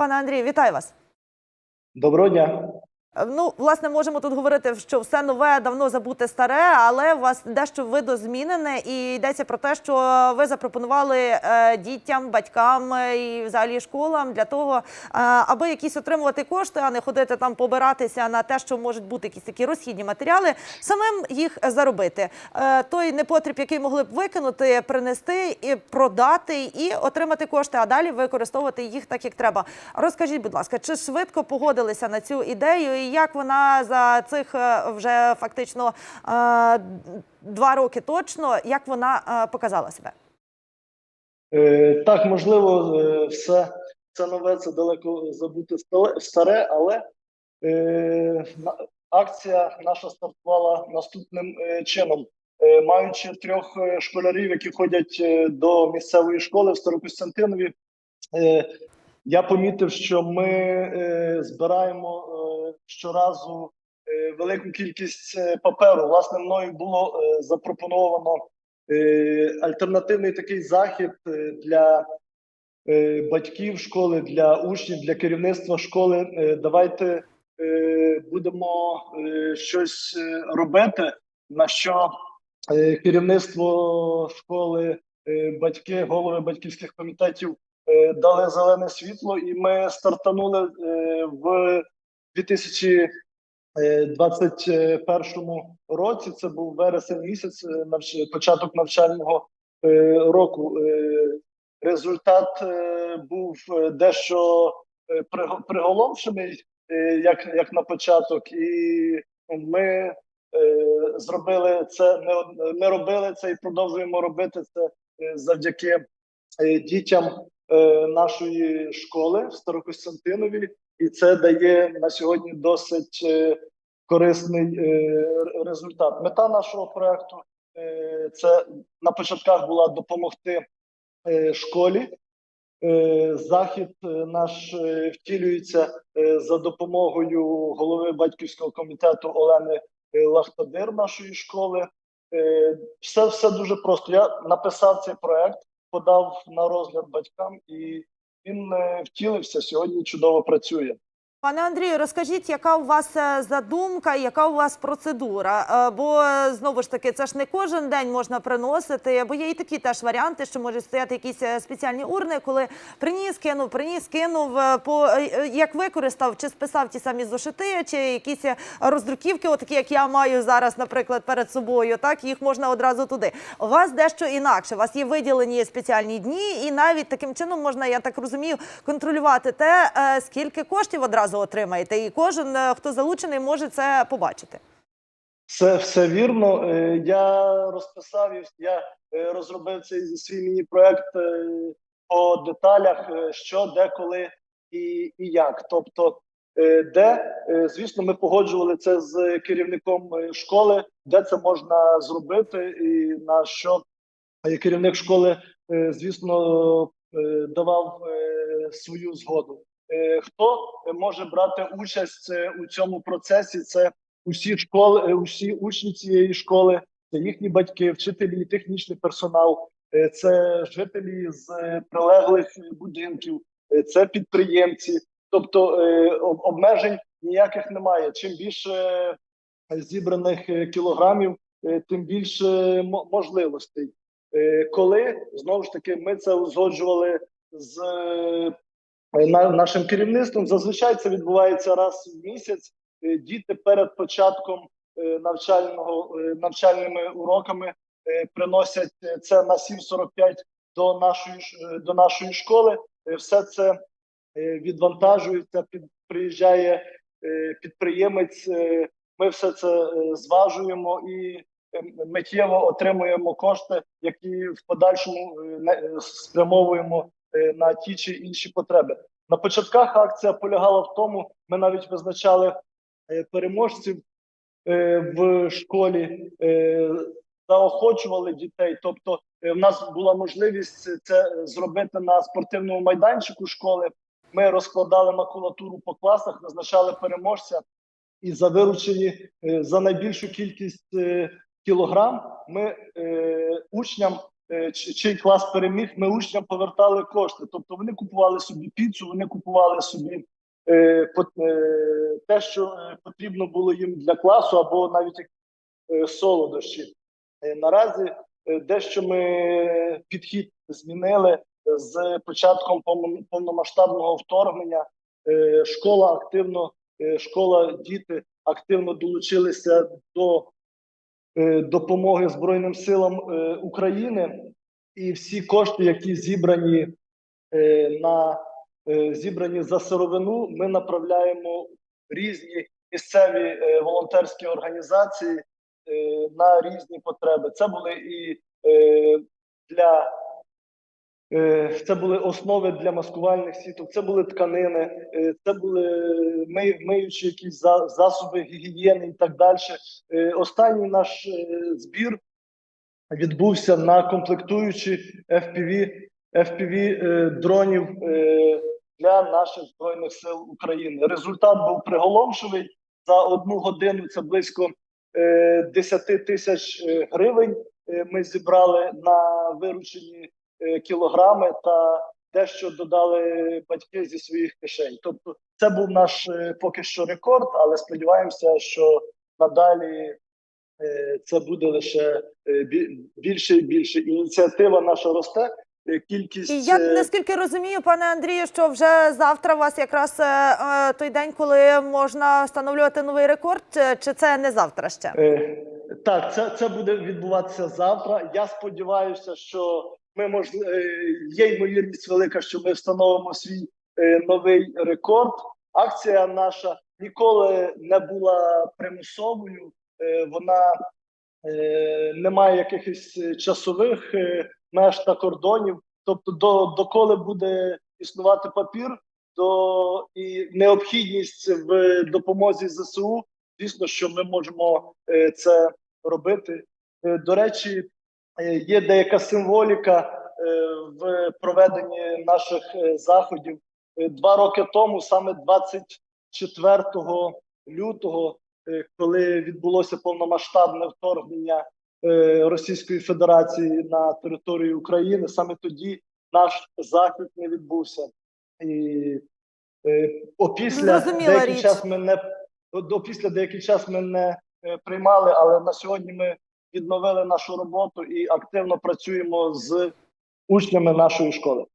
Пане Андрію, вітаю вас. Доброго дня. Е, Ну, власне, можемо тут говорити, що все нове давно забуте старе, але у вас дещо видозмінене, і йдеться про те, що ви запропонували е, дітям, батькам е, і взагалі школам для того, аби якісь отримувати кошти, а не ходити там побиратися на те, що можуть бути якісь такі розхідні матеріали, самим їх заробити. Той непотріб, який могли б викинути, принести і продати і отримати кошти, а далі використовувати їх так, як треба. Розкажіть, будь ласка, чи швидко погодилися на цю ідею, і як вона за цих е, вже фактично е, два роки точно, як вона е, показала себе? Так, можливо, все це нове, це далеко забути старе, але акція наша стартувала наступним чином. Маючи трьох школярів, які ходять до місцевої школи в Старокостянтинові, я помітив, що ми е, збираємо е, щоразу е, велику кількість е, паперу. Власне, мною було е, запропоновано е, альтернативний такий захід е, для е, батьків школи, для учнів, для керівництва школи. Е, Давайте е, будемо е, щось е, робити, на що е, керівництво школи, е, батьки, голови батьківських комітетів дали зелене світло, і ми стартанули е, в 2021 році. Це був вересень місяць, е, початок навчального е, року. Е, Результат е, був е, дещо е, приголомшений, е, як, як на початок, і ми е, зробили це. Не, робили це і продовжуємо робити це е, завдяки е, дітям е, нашої школи в Старокостянтинові, і це дає на сьогодні досить е, корисний е, результат. Мета нашого проекту це на початках була допомогти школі. Захід наш втілюється за допомогою голови батьківського комітету Олени Лахтадир нашої школи. Все, все дуже просто. Я написав цей проект, подав на розгляд батькам, і він е, втілився. Сьогодні чудово працює. Пане Андрію, розкажіть, яка у вас е, задумка, яка у вас процедура? Е, Бо е, знову ж таки, це ж не кожен день можна приносити, бо є і такі теж варіанти, що можуть стояти якісь спеціальні урни, коли приніс, кинув, приніс, кинув, по як використав, чи списав ті самі зошити, чи якісь роздруківки, отакі, як я маю зараз, наприклад, перед собою. Так їх можна одразу туди. У вас дещо інакше. У вас є виділені спеціальні дні, і навіть таким чином можна, я так розумію, контролювати те, скільки коштів одразу отримаєте, і кожен, е, хто залучений, може це побачити. Все, все вірно. Е, Я розписав, я е, розробив цей свій міні-проект по деталях, що, де, коли і, і як. Тобто, де, звісно, ми погоджували це з керівником школи, де це можна зробити, і на що керівник школи, звісно, давав свою згоду. Е, Хто може брати участь е, у цьому процесі? Це усі школи, е, усі учні цієї школи, це їхні батьки, вчителі, технічний персонал, це жителі з прилеглих будинків, це підприємці. Тобто обмежень ніяких немає. Чим більше зібраних кілограмів, тим більше можливостей. Коли знову ж таки ми це узгоджували з нашим керівництвом, зазвичай це відбувається раз в місяць. Е, Діти перед початком е, навчального е, навчальними уроками е, приносять е, це на 7.45 до нашої е, до нашої школи. Е, Все це е, відвантажується, під приїжджає е, підприємець. е, Ми все це е, зважуємо і е, миттєво отримуємо кошти, які в подальшому е, е, спрямовуємо е, на ті чи інші потреби. На початках акція полягала в тому, ми навіть визначали е, переможців е, в школі, е, заохочували дітей. Тобто, е, в нас була можливість це зробити на спортивному майданчику школи. Ми розкладали макулатуру по класах, визначали переможця, і за виручені е, за найбільшу кількість е, кілограм ми е, учням е, чий клас переміг, ми учням повертали кошти. Тобто вони купували собі піцу, вони купували собі е, е, те, що е, потрібно було їм для класу, або навіть е, солодощі. Е, Наразі е, дещо ми підхід змінили з початком повно- повномасштабного вторгнення. Е, Школа активно, е, школа, діти активно долучилися до е, допомоги Збройним силам е, України, і всі кошти, які зібрані е, на е, зібрані за сировину, ми направляємо різні місцеві е, волонтерські організації е, на різні потреби. Це були і е, для е, це були основи для маскувальних сіток, це були тканини, е, це були ми, миючі якісь за- засоби гігієни і так далі. Е, Останній наш е, збір відбувся на комплектуючі FPV, FPV е, дронів е, для наших збройних сил України. Результат був приголомшивий. За одну годину це близько е, 10 тисяч е, гривень. е, Ми зібрали на виручені е, кілограми та дещо додали батьки зі своїх кишень. Тобто, це був наш е, поки що рекорд, але сподіваємося, що надалі е, це буде лише е, більше і більше. Ініціатива наша росте. е, Кількість І я е, наскільки розумію, пане Андрію, що вже завтра у вас якраз е, е, той день, коли можна встановлювати новий рекорд, чи, це не завтра ще? Е, Так, це, це буде відбуватися завтра. Я сподіваюся, що ми можли... е, є ймовірність велика, що ми встановимо свій е, новий рекорд. Акція наша ніколи не була примусовою. Е, Вона не має якихось часових меж та кордонів. Тобто, до, доколи буде існувати папір, то і необхідність в допомозі ЗСУ Звісно, що ми можемо це робити. До речі, є деяка символіка е, в проведенні наших е, заходів. Е, Два роки тому, саме 24 лютого, е, коли відбулося повномасштабне вторгнення е, Російської Федерації на територію України, саме тоді наш захід не відбувся. І е, опісля деякий річ. час ми не до, до після деякий час ми не е, приймали, але на сьогодні ми відновили нашу роботу і активно працюємо з учнями нашої школи.